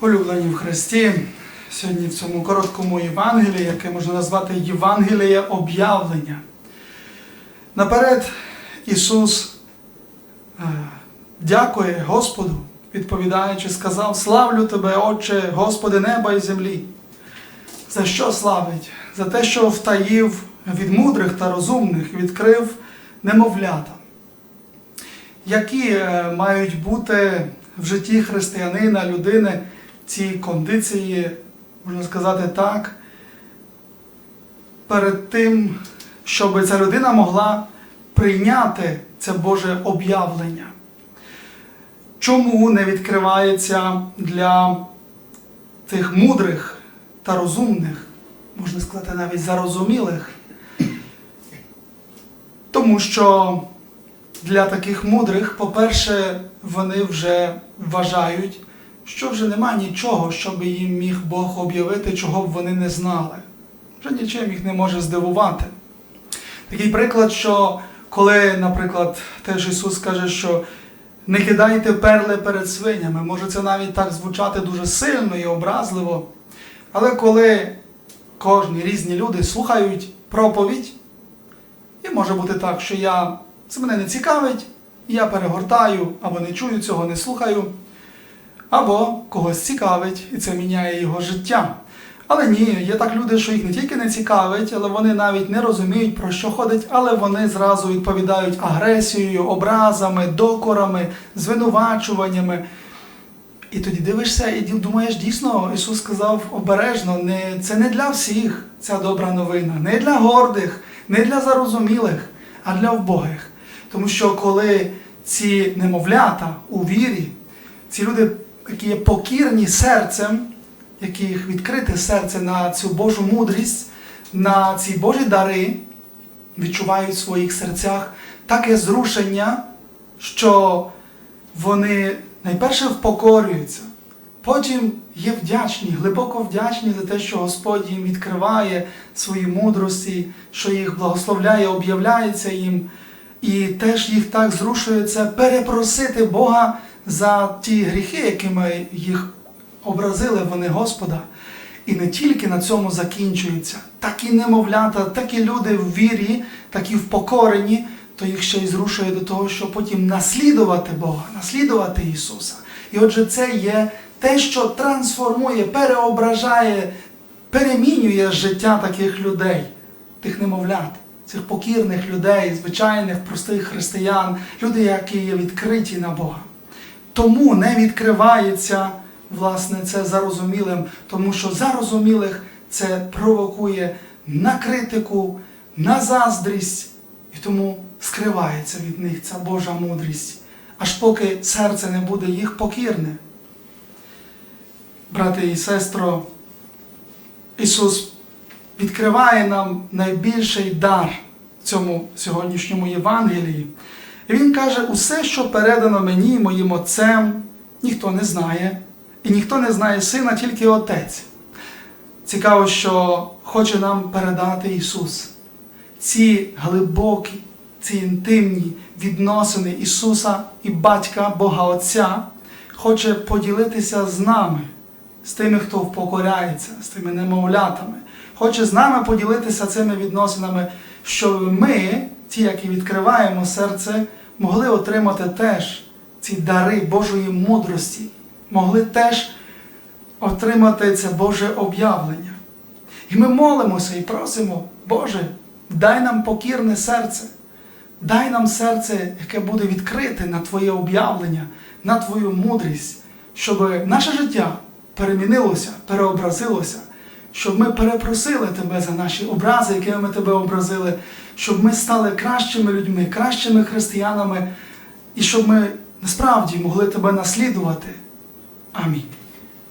Улюблені в Христі, сьогодні в цьому короткому Євангелії, яке можна назвати Євангеліє об'явлення. Наперед Ісус е, дякує Господу, відповідаючи, сказав: Славлю Тебе, Отче, Господи неба і землі. За що славить? За те, що втаїв від мудрих та розумних, відкрив немовлята, які е, мають бути в житті християнина, людини ці кондиції, можна сказати так, перед тим, щоб ця людина могла прийняти це Боже об'явлення. Чому не відкривається для тих мудрих та розумних, можна сказати, навіть зарозумілих? Тому що для таких мудрих, по-перше, вони вже вважають, що вже нема нічого, що би їм міг Бог об'явити, чого б вони не знали. Вже нічим їх не може здивувати. Такий приклад, що коли, наприклад, теж Ісус каже, що не кидайте перли перед свинями, може це навіть так звучати дуже сильно і образливо. Але коли кожні різні люди слухають проповідь, і може бути так, що я, це мене не цікавить, я перегортаю, або не чую цього, не слухаю, або когось цікавить, і це міняє його життя. Але ні, є так люди, що їх не тільки не цікавить, але вони навіть не розуміють, про що ходить, але вони зразу відповідають агресією, образами, докорами, звинувачуваннями. І тоді дивишся і думаєш, дійсно, Ісус сказав обережно, не, це не для всіх ця добра новина, не для гордих, не для зарозумілих, а для вбогих. Тому що коли ці немовлята у вірі, ці люди, які є покірні серцем, яких відкрите серце на цю Божу мудрість, на ці Божі дари, відчувають в своїх серцях таке зрушення, що вони найперше впокорюються, потім є вдячні, глибоко вдячні за те, що Господь їм відкриває свої мудрості, що їх благословляє, об'являється їм, і теж їх так зрушує це перепросити Бога за ті гріхи, якими їх образили вони Господа. І не тільки на цьому закінчується, так і немовлята, так і люди в вірі, так і впокорені, то їх ще й зрушує до того, щоб потім наслідувати Бога, наслідувати Ісуса. І отже, це є те, що трансформує, переображає, перемінює життя таких людей, тих немовлят, цих покірних людей, звичайних, простих християн, люди, які є відкриті на Бога. Тому не відкривається власне це зарозумілим, тому що зарозумілих це провокує на критику, на заздрість, і тому скривається від них ця Божа мудрість, аж поки серце не буде їх покірне. Брати і сестро, Ісус відкриває нам найбільший дар в цьому сьогоднішньому Євангелії. І Він каже, усе, що передано мені, моїм Отцем, ніхто не знає, і ніхто не знає сина, тільки Отець. Цікаво, що хоче нам передати Ісус. Ці глибокі, ці інтимні відносини Ісуса і Батька Бога Отця хоче поділитися з нами, з тими, хто впокоряється, з тими немовлятами. Хоче з нами поділитися цими відносинами, щоб ми, ті, які відкриваємо серце, могли отримати теж ці дари Божої мудрості, могли теж отримати це Боже об'явлення. І ми молимося і просимо, Боже, дай нам покірне серце, дай нам серце, яке буде відкрите на Твоє об'явлення, на Твою мудрість, щоб наше життя перемінилося, переобразилося, щоб ми перепросили Тебе за наші образи, якими ми Тебе образили, щоб ми стали кращими людьми, кращими християнами, і щоб ми насправді могли Тебе наслідувати. Амінь.